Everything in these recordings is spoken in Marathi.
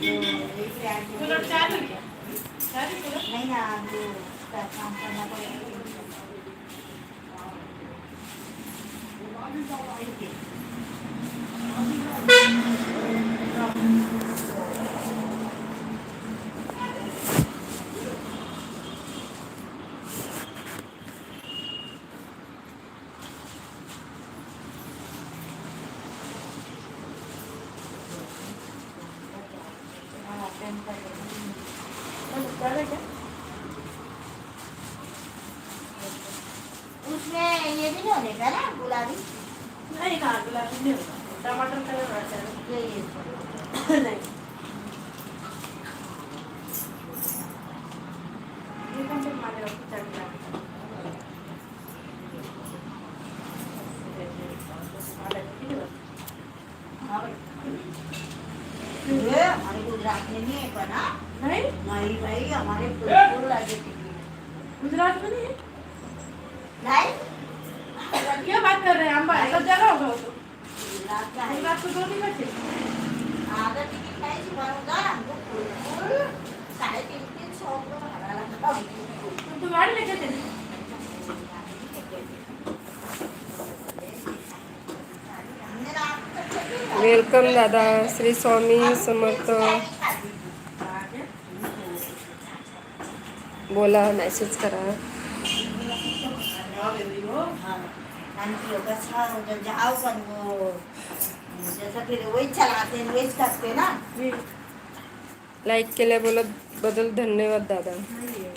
नाही ना काम करना पड़ेगा हाँ, पेन कर उसमें ये भी नहीं होने का ना गुलाबी नाही ना गुलाबी नाही होणार. टमाटर कलर वाटायला ये ये नाही हे पण ते माझ्यावर चढलं आहे. मला किती दिवस? हाँ भाई ये हमारे गुजरात में नहीं है बना नाही नहीं भाई हमारे बिल्कुल लगे टिकट गुजरात में नहीं है? नहीं क्या बात कर रहे हैं हम सब जगह होगा वो तो गुजरात का है गुजरात तो दो दिन में थे आधा टिकट नहीं सुबह होगा हमको बिल्कुल साढ़े तीन तीन सौ रुपये भाड़ा लगता है तुम तो गाड़ी लेके थे हमने रात को चली गई। वेलकम दादा श्री स्वामी समर्थ. बोला मेसेज करा. हाँ, आंटी लोग अच्छा हो जो जाओ सन वो जैसा फिर वही चलाते हैं वही करते ना मी लाईक केल्याबद्दल बदल धन्यवाद दादा नाही आहे.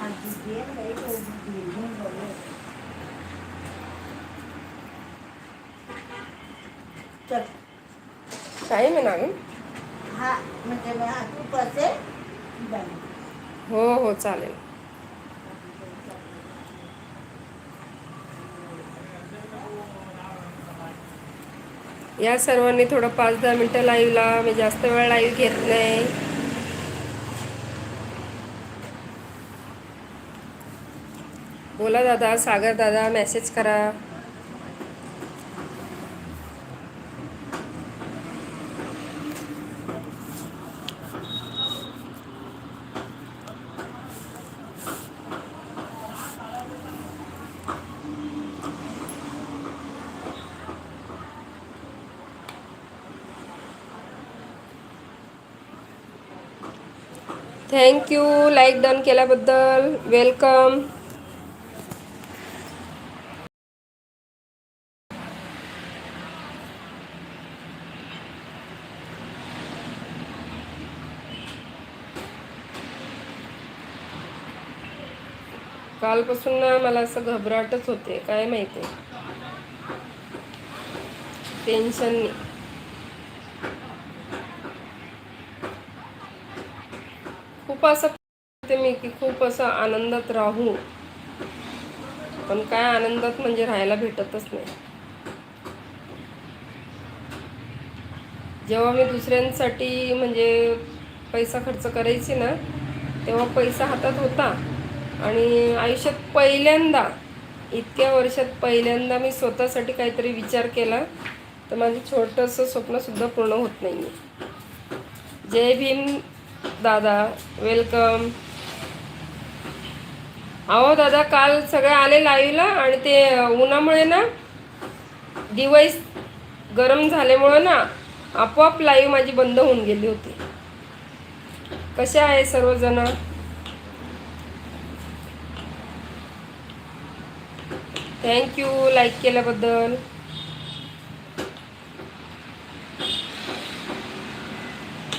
हाँ, दीजिए, वही तो दीजिए, बोलो। चल. टाईम आहे ना हा म्हणजे हा हो हो चालेल. या सर्वांनी थोडं पाच दहा मिनटं लाईव्हला मी जास्त वेळ लाईव्ह घेत नाही. बोला दादा सागर दादा मेसेज करा. थँक्यू लाईक डन केल्याबद्दल. वेलकम कालपासून ना मला असं घबराटच होते काय माहिती. टेन्शन खूप असं करते मी की खूप असं आनंदात राहू. पण काय आनंदात म्हणजे राहायला भेटतच नाही. जेव्हा मी दुसऱ्यांसाठी म्हणजे पैसा खर्च करायची ना तेव्हा पैसा हातात होता. आणि आयुष्यात पहिल्यांदा इतक्या वर्षात पहिल्यांदा मी स्वतःसाठी काहीतरी विचार केला तर माझं छोटंसं स्वप्नसुद्धा पूर्ण होत नाही आहे जय भीम. दादा वेलकम अहो दादा काल सगळे आले लाईव्हला आणि ते उन्हामुळे ना डिवाईस गरम झाल्यामुळं ना आपोआप लाईव्ह माझी बंद होऊन गेली होती. कसे आहे सर्वजण? थँक्यू लाईक केल्याबद्दल.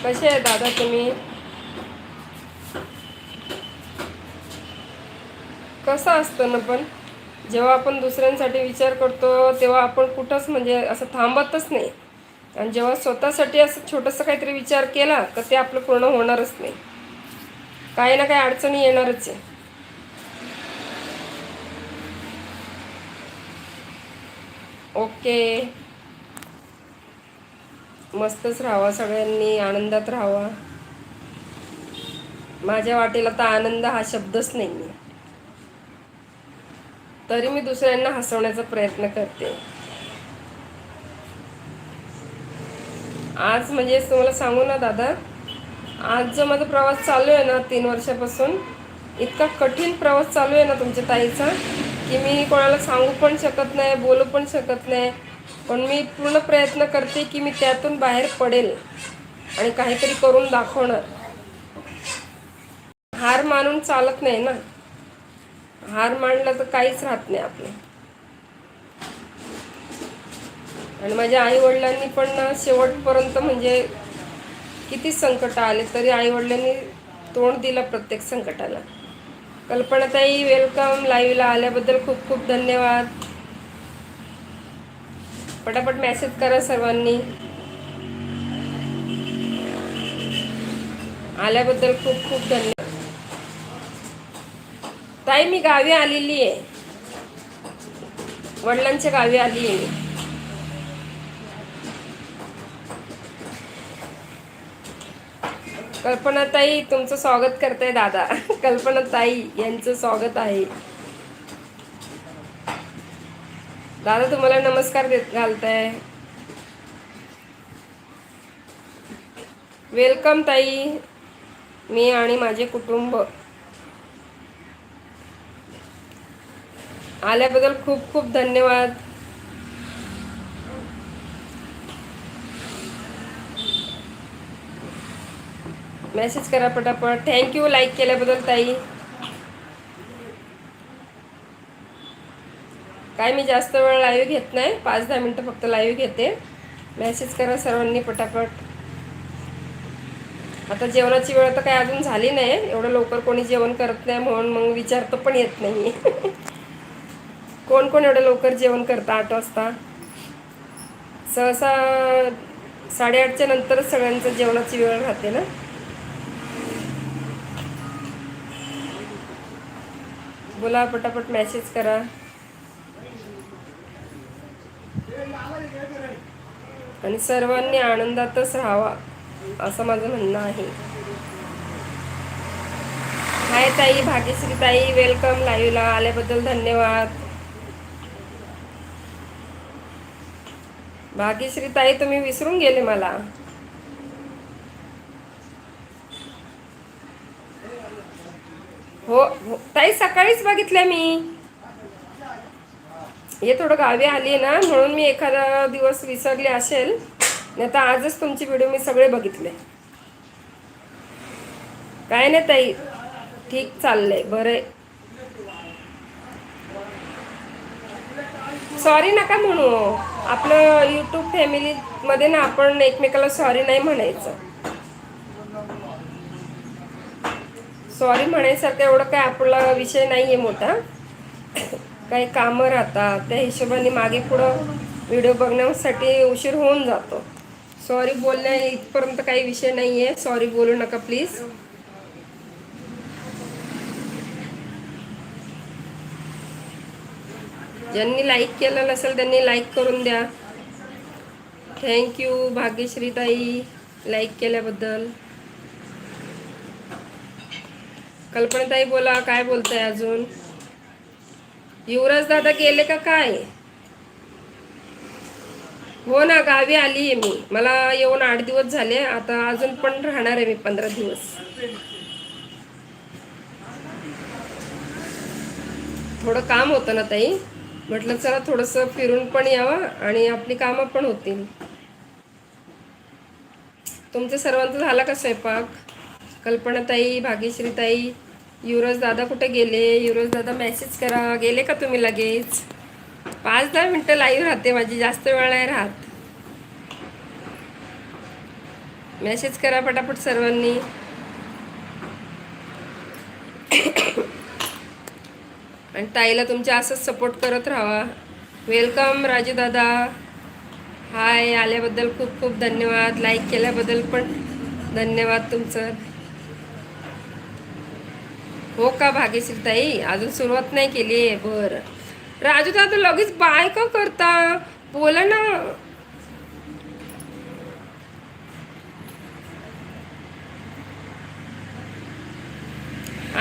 कसे आहे दादा तुम्ही? कसं असतं ना पण? जेव्हा आपण दुसऱ्यांसाठी विचार करतो तेव्हा आपण कुठंच म्हणजे असं थांबतच नाही. आणि जेव्हा स्वतःसाठी असं छोटंसं काहीतरी विचार केला तर ते आपलं पूर्ण होणारच नाही. काही ना काही अडचणी येणारच आहे. ओके. मस्तच राहावा सगळ्यांनी आनंदात राहावा. माझ्या वाटेला तर आनंद हा शब्दच नाही आहे तरी मी दुसऱ्यांना हसवण्याचा प्रयत्न करते. आज म्हणजे तुम्हाला सांगू ना दादा आज जो माझा प्रवास चालू आहे ना तीन वर्षापासून इतका कठीण प्रवास चालू आहे ना तुमच्या ताईचा की मी कोणाला सांगू पण शकत नाही बोलू पण शकत नाही. पण मी पूर्ण प्रयत्न करते की मी त्यातून बाहेर पडेल आणि काहीतरी करून दाखवणार. हार मानून चालत नाही ना. हार मानला तर काहीच राहत नाही आपलं. आणि माझ्या आई वडिलांनी पण ना शेवटपर्यंत म्हणजे किती संकट आले तरी आई वडिलांनी तोंड दिलं प्रत्येक संकटाला. कल्पनाताई वेलकम लाईव्हला आल्याबद्दल खूप खूप धन्यवाद. पटापट मेसेज करा सर्वांनी. आल्याबद्दल खूप खूप धन्यवाद. ताई मी गावी आलेली आहे. वडिलांच्या गावी आली आहे मी. कल्पनाताई तुमचं स्वागत करते दादा. कल्पनाताई यांचं स्वागत आहे. दादा तुम्हाला नमस्कार देत घालताय. वेलकम ताई. मी आणि माझे कुटुंब. आल्याबद्दल खूप खूप धन्यवाद. मेसेज करा पटापट. थँक्यू लाईक केल्याबद्दल ताई. काय मी जास्त वेळ लाईव्ह घेत नाही. पाच दहा मिनटं फक्त लाईव्ह घेते. मेसेज करा सर्वांनी पटापट. आता जेवणाची वेळ तर काय अजून झाली नाही. एवढं लवकर कोणी जेवण करत नाही म्हणून मग विचारतं पण येत नाही. कोण कोण एवढं लवकर जेवण करतं आठ वाजता? सहसा साडेआठच्या नंतरच सगळ्यांचं जेवणाची वेळ राहते ना? बोला पटापट मेसेज करा. आणि सर्वांनी आनंदातच राहावा असं माझं म्हणणं आहे. हाय ताई भाग्यश्री ताई वेलकम लाईव्हला आल्याबद्दल धन्यवाद. भाग्यश्री ताई तुम्ही विसरून गेले मला. हो हो ताई सकाळीच बघितल्या मी. हे थोडं गावी आली आहे ना म्हणून मी एखादा दिवस विसरले असेल नाही तर आजच तुमचे व्हिडिओ मी सगळे बघितले. काय नाही ताई ठीक चाललंय बरं सॉरी नका म्हणू आपलं यूट्यूब फॅमिलीमध्ये ना आपण एकमेकाला सॉरी नाही म्हणायचं. सॉरी म्हणायसारखं एवढं काय आपला विषय नाही आहे मोठा. काही कामं राहतात त्या हिशोबाने मागे पुढं व्हिडिओ बघण्यासाठी उशीर होऊन जातो. सॉरी बोलण्या इथपर्यंत काही विषय नाही आहे सॉरी बोलू नका प्लीज ज्यांनी लाईक केलं नसेल त्यांनी लाईक करून द्या. थँक्यू भाग्यश्री ताई लाईक केल्याबद्दल. कल्पनाताई बोला काय बोलताय अजून? युवराज दादा गेले का काय? हो ना गावी आली आहे मी. मला येऊन आठ दिवस झाले. आता अजून पण राहणार आहे मी पंधरा दिवस. थोडं काम होतं ना ताई. म्हटलं चला थोडंसं फिरून पण यावं आणि आपली कामं पण होतील. तुमचं सर्वांचं झाला का स्वयंपाक? कल्पनाताई भाग्यश्रीताई युवराज दादा कुठे गेले? युवराज दादा मेसेज करा. गेले का तुम्ही लगेच? पाच दहा मिनटं लाईव्ह राहते माझी. जास्त वेळ नाही राहत. मेसेज करा पटापट सर्वांनी. आणि ताईला तुमच्या असंच सपोर्ट करत राहा. वेलकम राजू दादा. हाय आल्याबद्दल खूप खूप धन्यवाद. लाईक केल्याबद्दल पण धन्यवाद तुमचं. हो का भाग्यश्रीताई अजून सुरुवात नाही केली आहे बर. राजू दादा लगेच बाय का करता? बोला ना.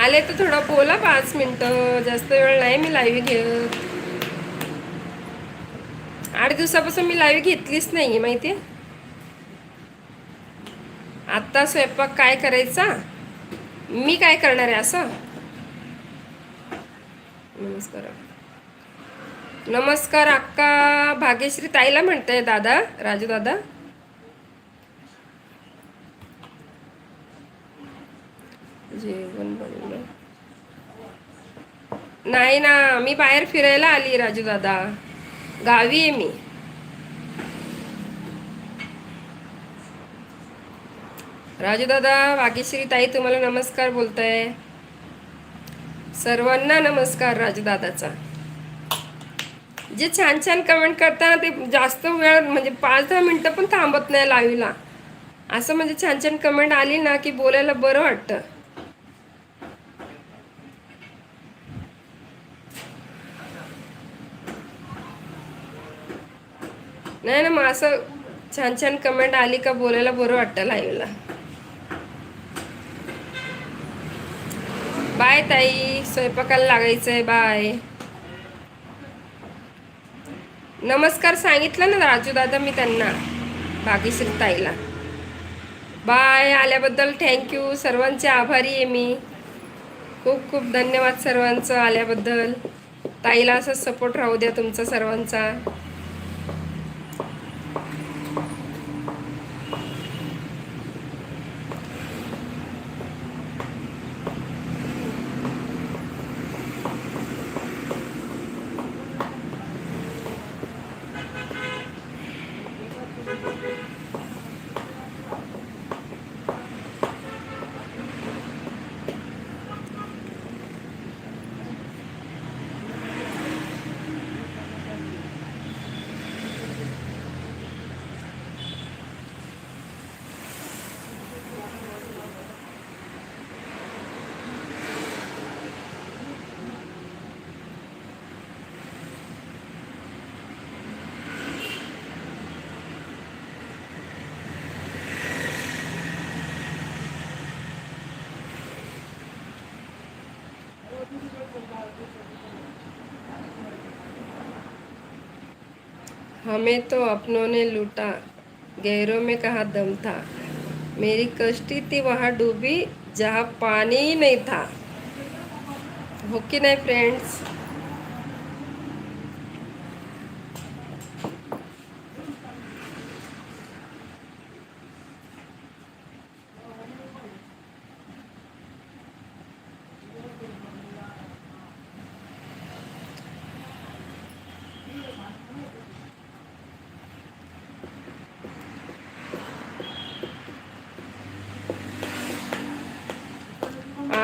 आले तर थोडं बोला पाच मिनटं. जास्त वेळ नाही मी लाईव्ह घेत. आठ दिवसापासून मी लाईव्ह घेतलीच नाही माहिती आत्ता स्वयंपाक काय करायचा? मी काय करणार आहे असं? नमस्कार नमस्कार अक्का. भाग्यश्री ताईला म्हणते दादा राजू दादा. जेवण बनवलं. नाही ना मी बाहेर फिरायला आली राजू दादा. गावी आहे मी. राजू दादा भाग्यश्री ताई तुम्हाला नमस्कार बोलताय. सर्वांना नमस्कार राजदादाचा. जे छान छान कमेंट करताना ते जास्त वेळ म्हणजे पाच दहा मिनटं पण थांबत नाही लाईव्हला असं म्हणजे छान छान कमेंट आली ना की बोलायला बरं वाटतं. नाही ना मग असं छान छान कमेंट आली का बोलायला बरं वाटतं लाईव्हला बाय ताई स्वयंपाकाला लागायचंय बाय. नमस्कार सांगितलं ना राजू दादा मी त्यांना भाग्यश्री ताईला. बाय आल्याबद्दल थँक्यू सर्वांचे आभारी आहे मी. खूप खूप धन्यवाद सर्वांचं आल्याबद्दल. ताईला असा सपोर्ट राहू द्या तुमचा सर्वांचा. हमें तो अपनों ने लूटा, गहरों में कहा दम था। मेरी कश्ती थी वहाँ डूबी, जहाँ पानी ही नहीं था। हो कि नहीं फ्रेंड्स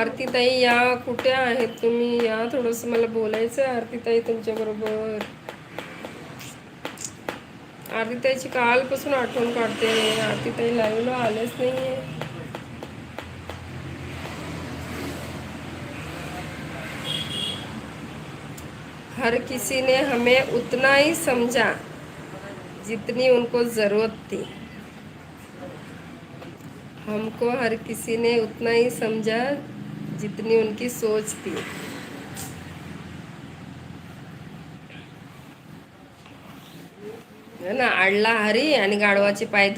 आरतीताई या कुठे आहेत तुम्ही? या थोडंसं मला बोलायचं आहे आरतीताई तुमच्याबरोबर आरतीताईची कालपासून आठवण काढते. आरतीताई लाईव्हला आलेच नाहीये. हर किसी ने हमें उतना ही समझा जितनी उनको ज़रूरत थी। हमको हर किसी ने उतना ही समझा जितनी उनकी सोच थी। है ना आडला हरी आणि गाढवाची पाय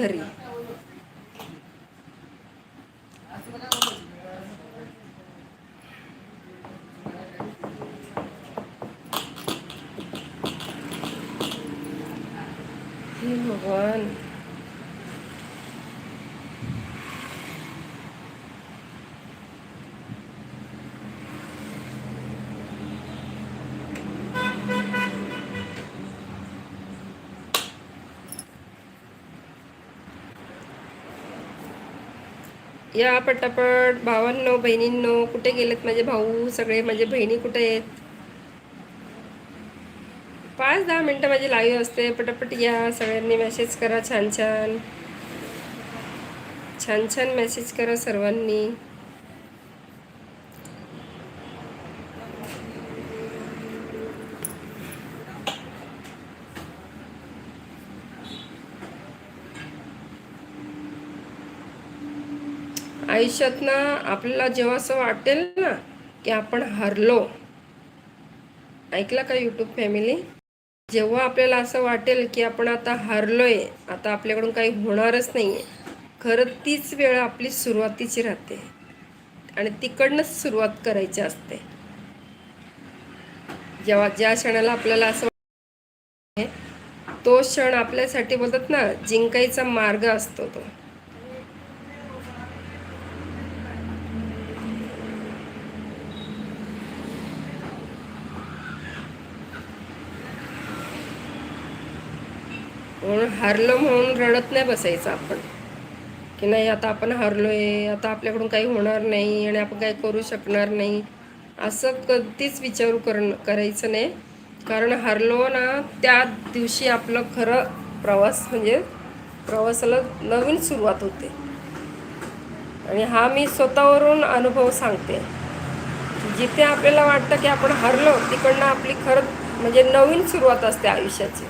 या पटापट भावांनो बहिणींनो कुठे गेलेत माझे भाऊ? सगळे माझे बहिणी कुठे आहेत? पाच दहा मिनटं माझी लाईव्ह असते. पटापट या. सगळ्यांनी मेसेज करा छान छान. छान छान मेसेज करा सर्वांनी. आयुष्यात ना आपल्याला जेव्हा असं वाटेल ना की आपण हरलो. ऐकला का यूट्यूब फॅमिली जेव्हा आपल्याला असं वाटेल की आपण आता हरलोय आता आपल्याकडून काही होणारच नाही आहे खरं तीच वेळ आपली सुरुवातीची राहते. आणि तिकडनंच सुरुवात करायची असते. जेव्हा ज्या क्षणाला आपल्याला असं तो क्षण आपल्यासाठी बोलतात ना जिंकायचा मार्ग असतो तो. म्हणून हरलं म्हणून रडत नाही बसायचं आपण. की नाही आता आपण हारलोय आता आपल्याकडून काही होणार नाही आणि आपण काही करू शकणार नाही. असं कधीच विचारू करण करायचं नाही. कारण हरलो ना त्या दिवशी आपलं खरं प्रवास म्हणजे प्रवासाला नवीन सुरुवात होते. आणि हा मी स्वतःवरून अनुभव सांगते. जिथे आपल्याला वाटतं की आपण हरलो तिकडनं आपली खरं म्हणजे नवीन सुरुवात असते आयुष्याची.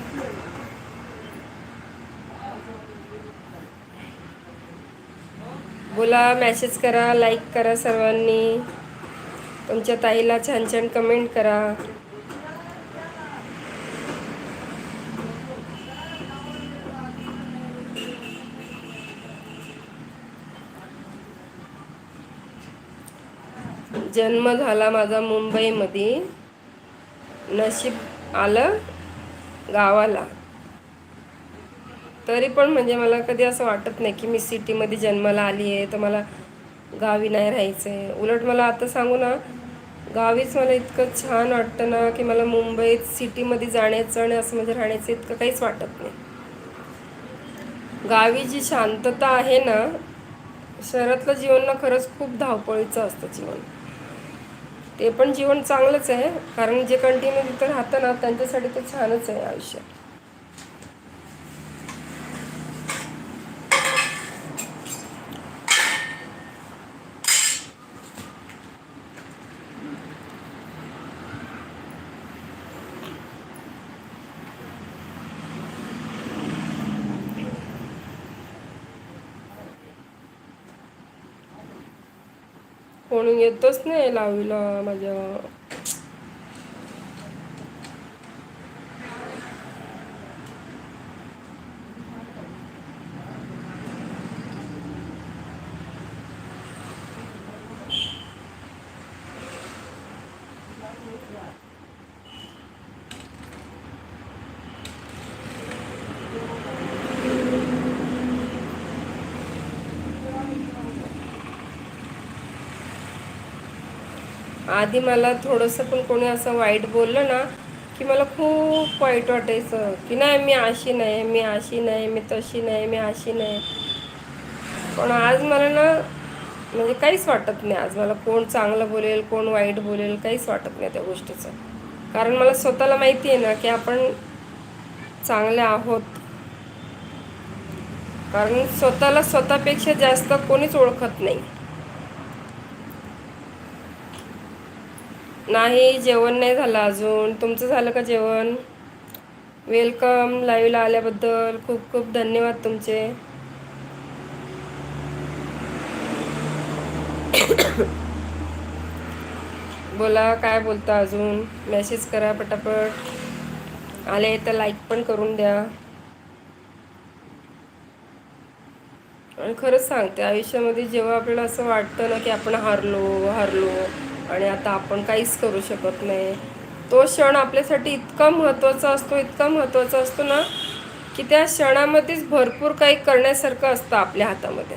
बोला मॅसेज करा लाईक करा सर्वांनी. तुमच्या ताईला छान छान कमेंट करा. जन्म झाला माझा मुंबईमध्ये. नशीब आलं गावाला. तरी पण म्हणजे मला कधी असं वाटत नाही की मी सिटीमध्ये जन्माला आली आहे तर मला गावी नाही राहायचं आहे उलट मला आता सांगू ना गावीच मला इतकं छान वाटतं ना की मला मुंबईत सिटीमध्ये जाण्याचं आणि असं म्हणजे राहण्याचं इतकं काहीच वाटत नाही. गावी जी शांतता आहे ना शहरातलं जीवन ना खरंच खूप धावपळीचं असतं जीवन. ते पण जीवन चांगलंच आहे कारण जे कंटिन्यू तिथं राहतं ना त्यांच्यासाठी ते छानच आहे आयुष्य. कोणी येतच नाही लावीला माझ्या आधी मला थोडंसं पण कोणी असं वाईट बोललं ना की मला खूप वाईट वाटायचं की नाही मी अशी नाही मी अशी नाही मी तशी नाही मी अशी नाही. पण आज मला ना म्हणजे काहीच वाटत नाही आज मला कोण चांगलं बोलेल कोण वाईट बोलेल काहीच वाटत नाही त्या गोष्टीचं. कारण मला स्वतःला माहिती आहे ना की आपण चांगले आहोत. कारण स्वतःला स्वतःपेक्षा जास्त कोणीच ओळखत नाही. नाही जेवण नाही झालं अजून. तुमचं झालं का जेवण? वेलकम लाईव्हला आल्याबद्दल खूप खूप धन्यवाद तुमचे. बोला काय बोलता अजून? मेसेज करा पटापट. आले तर लाईक पण करून द्या. आणि खरंच सांगते आयुष्यामध्ये जेव्हा आपल्याला असं वाटतं ना की आपण हारलो हारलो आणि आता आपण काहीच करू शकत नाही. तो क्षण आपल्यासाठी इतका महत्त्वाचा असतो इतका महत्त्वाचा असतो ना की त्या क्षणामध्येच भरपूर काही करण्यासारखं असतं आपल्या हातामध्ये.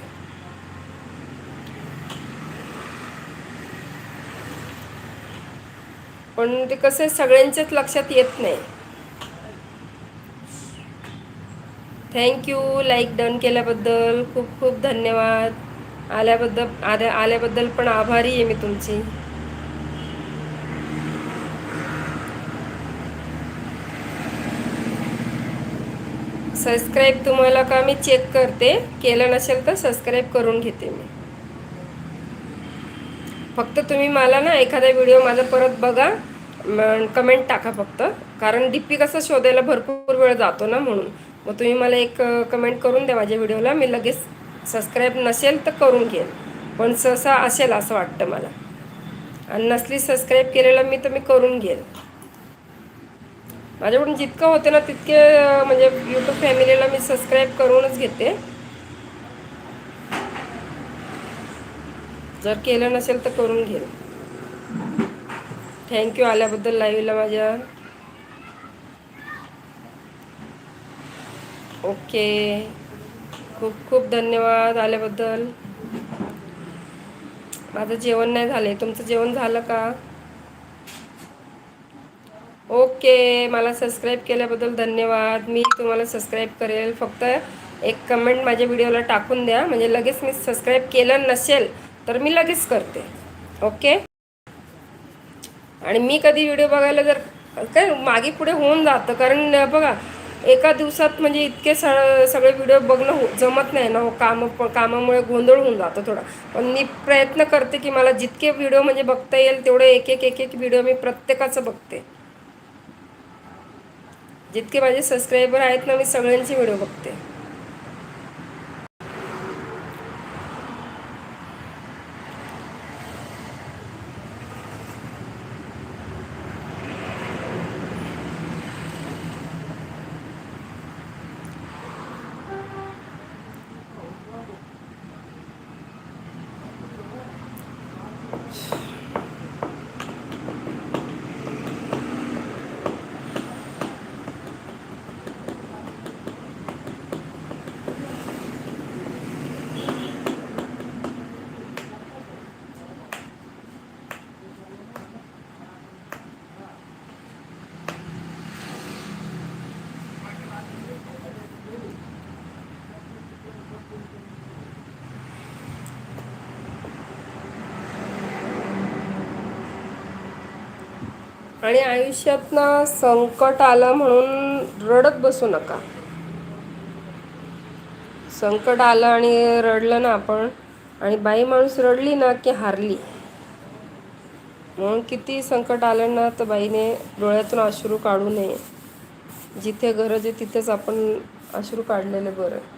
पण ते कसं आहे, सगळ्यांच्याच लक्षात येत नाही. थँक्यू लाईक डन केल्याबद्दल खूप खूप धन्यवाद. आल्याबद्दल आल्या आल्याबद्दल पण आभारी आहे मी तुमची. सबस्क्राईब तुम्हाला का मी चेक करते? केलं नसेल तर सबस्क्राईब करून घेते मी. फक्त तुम्ही मला ना एखादा व्हिडिओ माझा परत बघा कमेंट टाका फक्त. कारण डीपी कसं शोधायला भरपूर वेळ जातो ना म्हणून. मग तुम्ही मला एक कमेंट करून द्या माझ्या व्हिडिओला मी लगेच सबस्क्राईब नसेल तर करून घेईन. पण सहसा असेल असं वाटतं मला. आणि नसली सबस्क्राईब केलेलं मी तर मी करून घेईल माझ्याकडून जितकं होते ना तितके म्हणजे यूट्यूब फॅमिलीला मी सबस्क्राईब करूनच घेते. जर केलं नसेल तर करून घेईल. थँक्यू आल्याबद्दल लाईव्हला माझ्या. ओके खूप खूप धन्यवाद आल्याबद्दल. माझं जेवण नाही झालं तुमचं जेवण झालं का? ओके मला सबस्क्राईब केल्याबद्दल धन्यवाद. मी तुम्हाला सबस्क्राईब करेल. फक्त एक कमेंट माझ्या व्हिडिओला टाकून द्या. म्हणजे लगेच मी सबस्क्राईब केलं नसेल तर मी लगेच करते. ओके? आणि मी कधी व्हिडिओ बघायला जर काय मागे पुढे होऊन जातं. कारण बघा एका दिवसात म्हणजे इतके स सगळे व्हिडिओ बघणं हो जमत नाही ना हो. काम कामामुळे गोंधळ होऊन जातो थोडा. पण मी प्रयत्न करते की मला जितके व्हिडिओ म्हणजे बघता येईल तेवढे एक एक एक एक व्हिडिओ मी प्रत्येकाचं बघते. जितके माझे सबस्क्रायबर आहेत ना मी सगळ्यांचे व्हिडिओ बघते. आणि आयुष्यात ना संकट आलं म्हणून रडत बसू नका. संकट आलं आणि रडलं ना आपण आणि बाई माणूस रडली ना की हारली. म्हणून किती संकट आलं ना तर बाईने डोळ्यातून अश्रू काढू नये. जिथे गरज आहे तिथेच आपण अश्रू काढलेले बरं.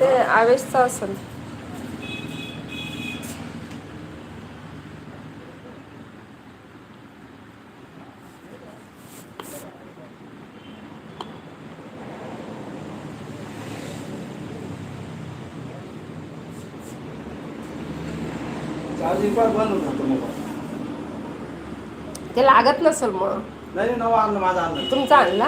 ते आवेशचा असेल. तो लागत नसेल मग. नाही नवा आणलं माझा आणलं. तुमचा आणला?